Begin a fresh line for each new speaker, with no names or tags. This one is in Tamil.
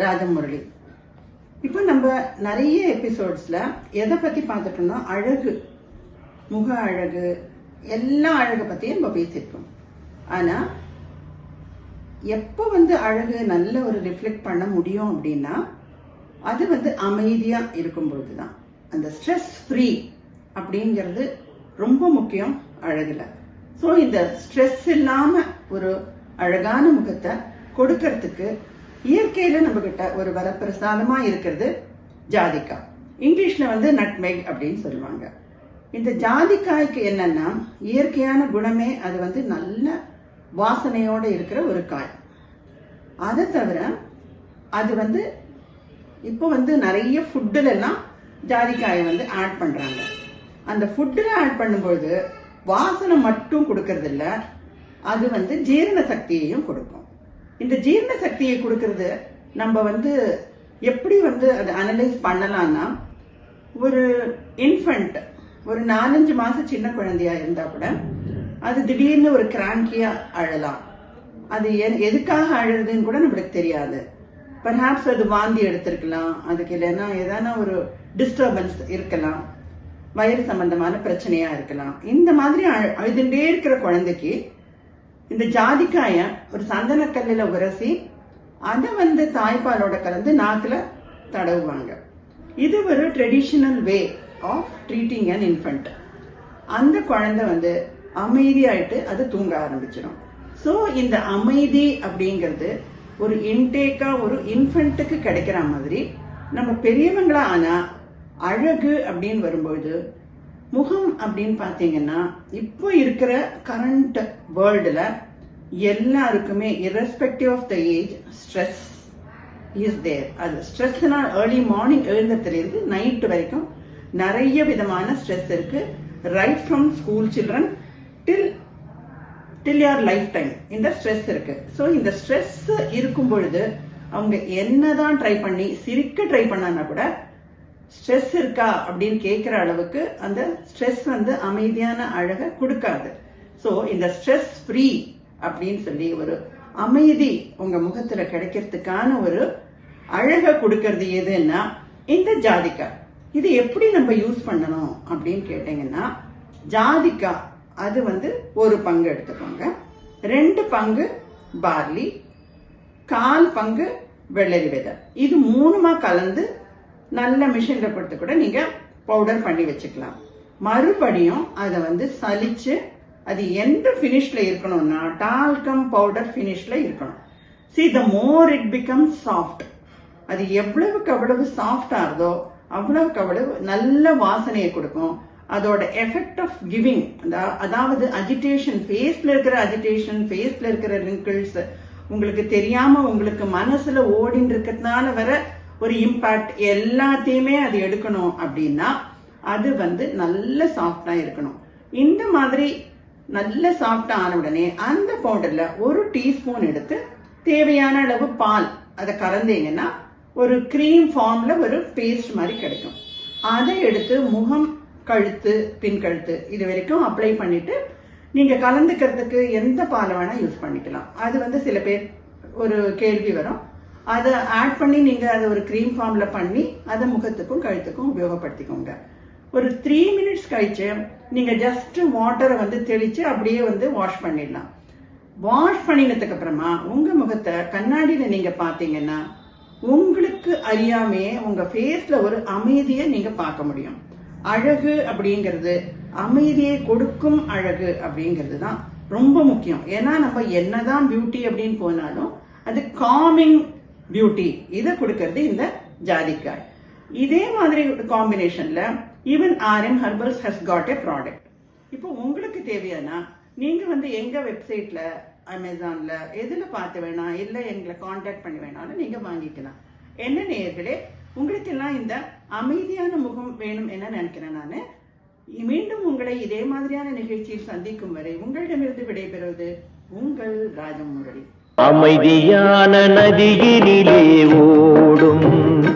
ராஜமுரளி. இப்போ நம்ம நிறைய எபிசோட்ஸ்ல எதை பத்தி பார்த்துட்டோம்னா அழகு. முக அழகு. எல்லா அழகை பத்தியும் நம்ம பேசியிருக்கோம் ஆனா எப்போ வந்து அழகு நல்ல ஒரு ரிஃப்ளெக்ட் பண்ண முடியும் அப்படின்னா அது வந்து அமைதியா இருக்கும்பொழுது தான் அந்த ஸ்ட்ரெஸ் ஃப்ரீ அப்படிங்கிறது ரொம்ப முக்கியம் அழகுல. ஸோ இந்த ஸ்ட்ரெஸ் இல்லாம ஒரு அழகான முகத்தை கொடுக்கறதுக்கு இயற்கையில நம்ம கிட்ட ஒரு வரப்பிரசாதமா இருக்கிறது ஜாதிக்காய் இங்கிலீஷ்ல வந்து நட்மெக் அப்படின்னு சொல்லுவாங்க. இந்த ஜாதிக்காய்க்கு என்னன்னா இயற்கையான குணமே அது வந்து நல்ல வாசனையோட இருக்கிற ஒரு காய். அதை தவிர அது வந்து இப்போ வந்து நிறைய ஃபுட்டுலெல்லாம் ஜாதிக்காயை வந்து ஆட் பண்ணுறாங்க அந்த ஃபுட்டில் ஆட் பண்ணும்பொழுது வாசனை மட்டும் கொடுக்கறதில்ல அது வந்து ஜீரண சக்தியையும் கொடுக்கும். இந்த ஜீரண சக்தியை கொடுக்கறது நம்ம வந்து எப்படி வந்து அதை அனலைஸ் பண்ணலாம்னா ஒரு இன்ஃபண்ட் ஒரு நாலஞ்சு மாதம் சின்ன குழந்தையா இருந்தால் கூட அது திடீர்னு ஒரு கிராங்கியா அழலாம். அது எ- எதுக்காக அழுதுன்னு கூட நம்மளுக்கு தெரியாது. பர்ஹாப்ஸ் அது வாந்தி எடுத்திருக்கலாம். அதுக்கு இல்லைன்னா ஏதான ஒரு டிஸ்டர்பன்ஸ் இருக்கலாம். வயிறு சம்பந்தமான பிரச்சனையா இருக்கலாம். இந்த மாதிரி அழு- அழுதுண்டே இருக்கிற குழந்தைக்கு இந்த ஜாதிக்காய ஒரு சந்தனக்கல்லில் உரசி அதை வந்து தாய்ப்பாலோட கலந்து நாக்கில் தடவுவாங்க. இது ஒரு traditional way of treating an infant அந்த குழந்தை வந்து அமைதியாயிட்டு அது தூங்க ஆரம்பிச்சிடும். ஸோ இந்த அமைதி அப்படிங்கிறது ஒரு இன்டேக்காக ஒரு இன்ஃபண்ட்டுக்கு கிடைக்கிற மாதிரி நம்ம பெரியவங்களா ஆனால் அழகு அப்படின்னு வரும்பொழுது முகம் அப்படின்னு பார்த்தீங்கன்னா இப்போ இருக்கிற கரண்ட் வேர்ல்டில் எல்லாருக்குமே irrespective of the age stress is there அது ஸ்ட்ரெஸ்னால் ஏர்லி மார்னிங் எழுந்ததுலேருந்து நைட் வரைக்கும் நிறைய விதமான ஸ்ட்ரெஸ் இருக்கு. Right from school children till till your lifetime இந்த ஸ்ட்ரெஸ் இருக்கு. ஸோ இந்த ஸ்ட்ரெஸ் இருக்கும் பொழுது அவங்க என்னதான் ட்ரை பண்ணி சிரிக்க ட்ரை பண்ணான்னா கூட ஸ்ட்ரெஸ் இருக்கா அப்படின்னு கேட்குற அளவுக்கு அந்த ஸ்ட்ரெஸ் வந்து அமைதியான அழகை கொடுக்காது. ஸோ இந்த ஸ்ட்ரெஸ் ஃப்ரீ அப்படின்னு சொல்லி ஒரு அமைதி உங்க முகத்துல கிடைக்கிறதுக்கான ஒரு அழகை கொடுக்கறது எதுன்னா இந்த ஜாதிக்காய் இது எப்படி நம்ம யூஸ் பண்ணணும் அப்படின்னு கேட்டீங்கன்னா ஜாதிக்காய் அது வந்து ஒரு பங்கு எடுத்துக்கோங்க. ரெண்டு பங்கு பார்லி கால் பங்கு வெள்ளரி விதை. இது மூணுமா கலந்து நல்ல மிஷின்ல கொடுத்து கூட நீங்க பவுடர் பண்ணி வச்சுக்கலாம். மறுபடியும் அதை வந்து சலிச்சு அது எந்த ஃபினிஷில் இருக்கணும்னா டால்கம் பவுடர் ஃபினிஷில் இருக்கணும். See the more it become soft அது எவ்வளவுக்கு அவ்வளவு சாஃப்டாக இருந்தோ அவ்வளவுக்கு அவ்வளவு நல்ல வாசனையை கொடுக்கும். அதோட எஃபெக்ட் ஆஃப் கிவிங் அதாவது அஜிடேஷன் ஃபேஸ்ல இருக்கிற அஜிடேஷன் ஃபேஸ்ல இருக்கிற ரிங்கிள்ஸ் உங்களுக்கு தெரியாம உங்களுக்கு மனசுல ஓடின்னு இருக்கிறதுனால வர ஒரு இம்பாக்ட் எல்லாத்தையுமே அது எடுக்கணும் அப்படின்னா அது வந்து நல்ல சாஃப்டா இருக்கணும். இந்த மாதிரி நல்ல சாஃப்டா ஆன உடனே அந்த பவுடர்ல ஒரு டீஸ்பூன் எடுத்து தேவையான அளவு பால் அதை கலந்தீங்கன்னா ஒரு க்ரீம் ஃபார்ம்ல ஒரு பேஸ்ட் மாதிரி கிடைக்கும். அதை எடுத்து முகம் கழுத்து பின் கழுத்து இது வரைக்கும் அப்ளை பண்ணிட்டு நீங்க கலந்துக்கிறதுக்கு எந்த பாலை வேணா யூஸ் பண்ணிக்கலாம். அது வந்து சில பேர் ஒரு கேள்வி வரும். அதை ஆட் பண்ணி நீங்க அதை ஒரு க்ரீம் ஃபார்ம்ல பண்ணி அதை முகத்துக்கும் கழுத்துக்கும் உபயோகப்படுத்திக்கோங்க. ஒரு த்ரீ மினிட்ஸ் கழிச்சு நீங்கள் ஜஸ்ட்டு வாட்டரை வந்து தெளித்து அப்படியே வந்து வாஷ் பண்ணிடலாம். வாஷ் பண்ணினதுக்கு அப்புறமா உங்கள் முகத்தை கண்ணாடியில் நீங்கள் பார்த்தீங்கன்னா உங்களுக்கு அறியாமையே உங்கள் ஃபேஸில் ஒரு அமைதியை நீங்கள் பார்க்க முடியும். அழகு அப்படிங்கிறது அமைதியை கொடுக்கும் அழகு அப்படிங்கிறது தான் ரொம்ப முக்கியம். ஏன்னா நம்ம என்னதான் பியூட்டி அப்படின்னு போனாலும் அது காமிங் பியூட்டி இதை கொடுக்கறது இந்த ஜாதிக்காய். இதே மாதிரி காம்பினேஷன்ல even RM herbals has got a product இப்போ உங்களுக்கு தேவையானா நீங்க வந்து எங்க வெப்சைட்ல அமேசான்ல எதுல பார்த்து வேணா இல்லை எங்களை காண்டாக்ட் பண்ணி வேணாலும் நீங்க வாங்கிக்கலாம். என்ன நேயர்களே உங்களுக்கு எல்லாம் இந்த அமைதியான முகம் வேணும் என்ன நினைக்கிறேன் நானு. மீண்டும் உங்களை இதே மாதிரியான நிகழ்ச்சியில் சந்திக்கும் வரை உங்களிடமிருந்து விடைபெறுவது உங்கள் ராஜமுரளி.
அமைதியான நதியினிலே ஓடும்.